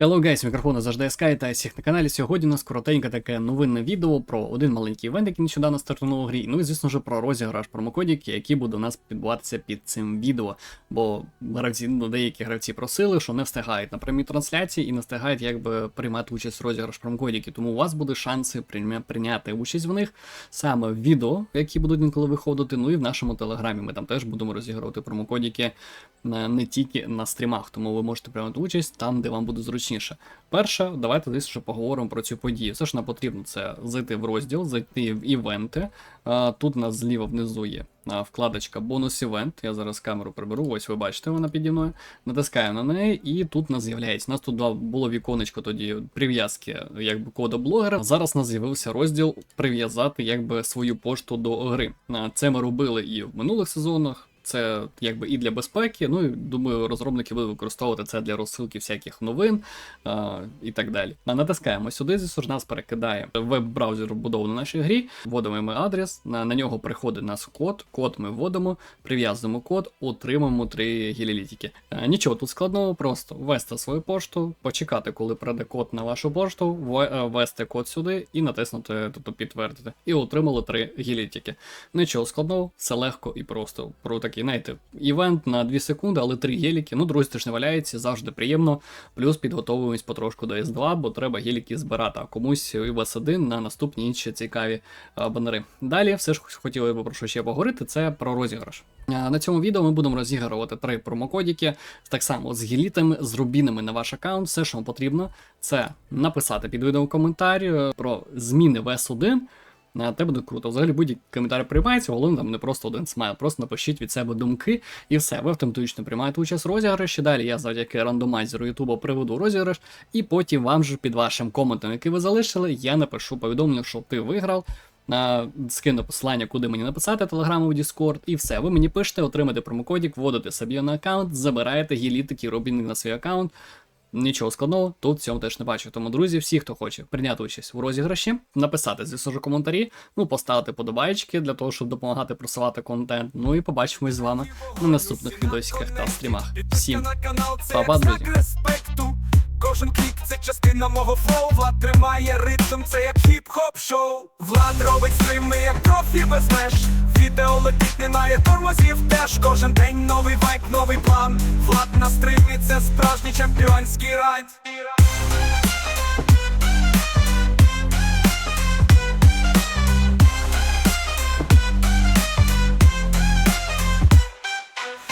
Hello guys, мікрофон завжди Sky та всіх на каналі. Сьогодні у нас коротеньке таке новинне відео про один маленький івент, який нещодавно стартував у грі. Ну і звісно ж про розіграш промокодів, який буде у нас підбуватися під цим відео. Бо гравці, ну, деякі гравці просили, що не встигають на прямій трансляції і не встигають якби приймати участь в розіграш промокодів. Тому у вас буде шанси прийняти участь в них саме в відео, які будуть інколи виходити. Ну і в нашому телеграмі. Ми там теж будемо розігрувати промокодики не тільки на стрімах, тому ви можете приймати участь там, де вам буде зручніше. Перше, давайте ще поговоримо про цю подію. Все ж нам потрібно це зайти в розділ, зайти в івенти. Тут у нас зліва внизу є вкладочка бонус івент. Я зараз камеру приберу. Ось ви бачите, вона піді мною. Натискаємо на неї, і тут нас з'являється. У нас тут було віконечко тоді прив'язки якби коду блогера. Зараз у нас з'явився розділ прив'язати якби свою пошту до гри. Це ми робили і в минулих сезонах. Це якби і для безпеки. Ну і думаю, розробники будуть використовувати це для розсилки всяких новин а, і так далі. Натискаємо сюди, звісно ж нас перекидає веб-браузер вбудований в нашій грі. Вводимо ми адрес, на, на нього приходить нас код. Код ми вводимо, прив'язуємо код, отримаємо три гілілітики. А, Нічого тут складного, просто ввести свою пошту, почекати, коли прийде код на вашу пошту, е, ввести код сюди і натиснути, тобто підтвердити. І отримали три гілітики. Нічого складного, все легко і просто. Про такий, знаєте, івент на 2 секунди, але три геліки. Ну, друзі, теж не валяється, завжди приємно. Плюс підготовуємось потрошку до S2, бо треба геліки збирати, а комусь і в S1 на наступні інші цікаві а, банери. Далі, все ж хотіли би про що ще поговорити, це про розіграш. На цьому відео ми будемо розігрувати три промокодики, так само з гелітами, з рубінами на ваш аккаунт. Все, що вам потрібно, це написати під відео коментар е, про зміни в S1. На те буде круто. Взагалі будь-який коментар приймається, головне там не просто один смайл, просто напишіть від себе думки і все. Ви автоматично приймаєте участь в розіграші. Далі я завдяки рандомайзеру Ютуба приведу розіграш, і потім вам же під вашим коментом, який ви залишили, я напишу повідомлення, що ти виграв. Скину посилання, куди мені написати телеграму в Discord, і все. Ви мені пишете, отримаєте промокодик, вводите собі на аккаунт, забираєте гілітики, робіни на свій аккаунт. Нічого складного, тут в цьому теж не бачу. Тому, друзі, всі, хто хоче прийняти участь у розіграші, написати звісно ж коментарі, ну поставити подобайки для того, щоб допомагати просувати контент. Ну і побачимось з вами на наступних відосиках та стрімах. Всім па-па, друзі. Кожен клік це частина мого флоу. Влад тримає ритм, це як хіп-хоп шоу. Влад робить стрими, як профі без меж. Відео летить, немає тормозів теж. Кожен день новий вайк, новий план. Влад на стримі, це справжній чемпіонський райд.